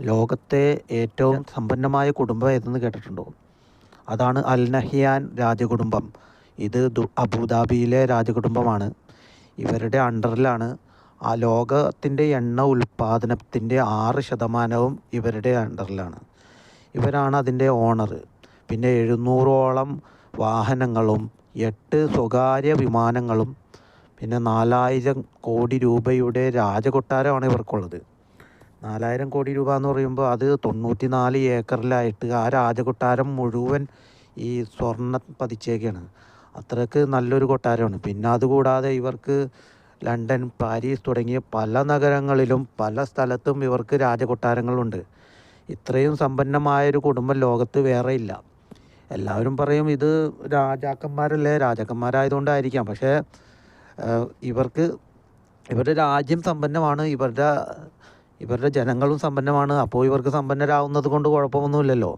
ലോകത്തെ ഏറ്റവും സമ്പന്നമായ കുടുംബം ഏതെന്ന് കേട്ടിട്ടുണ്ടോ? അതാണ് അൽ നഹിയാൻ രാജകുടുംബം. ഇത് അബുദാബിയിലെ രാജകുടുംബമാണ്. ഇവരുടെ അണ്ടറിലാണ് ആ ലോകത്തിന്റെ എണ്ണ ഉൽപ്പാദനത്തിന്റെ ആറ് ശതമാനവും ഇവരുടെ അണ്ടറിലാണ്. ഇവരാണ് അതിന്റെ ഓണർ. പിന്നെ എഴുന്നൂറോളം വാഹനങ്ങളും എട്ട് സ്വകാര്യ വിമാനങ്ങളും പിന്നെ നാലായിരം കോടി രൂപയുടെ രാജകൊട്ടാരമാണ് ഇവർക്കുള്ളത്. നാലായിരം കോടി രൂപ എന്ന് പറയുമ്പോൾ അത് തൊണ്ണൂറ്റി നാല് ഏക്കറിലായിട്ട് ആ രാജകൊട്ടാരം മുഴുവൻ ഈ സ്വർണ പതിച്ചേക്കാണ്. അത്രയ്ക്ക് നല്ലൊരു കൊട്ടാരമാണ്. പിന്നെ അതുകൂടാതെ ഇവർക്ക് ലണ്ടൻ പാരീസ് തുടങ്ങിയ പല നഗരങ്ങളിലും പല സ്ഥലത്തും ഇവർക്ക് രാജകൊട്ടാരങ്ങളുണ്ട്. ഇത്രയും സമ്പന്നമായൊരു കുടുംബം ലോകത്ത് വേറെ ഇല്ല. എല്ലാവരും പറയും ഇത് രാജാക്കന്മാരല്ലേ? രാജാക്കന്മാരായതുകൊണ്ടായിരിക്കാം. പക്ഷേ ഇവർക്ക് ഇവരുടെ രാജ്യം സമ്പന്നമാണ്. ഇവരുടെ ഇവരുടെ ജനങ്ങളും സമ്പന്നമാണ്. അപ്പോൾ ഇവർക്ക് സമ്പന്നരാകുന്നത് കൊണ്ട് കുഴപ്പമൊന്നുമില്ലല്ലോ.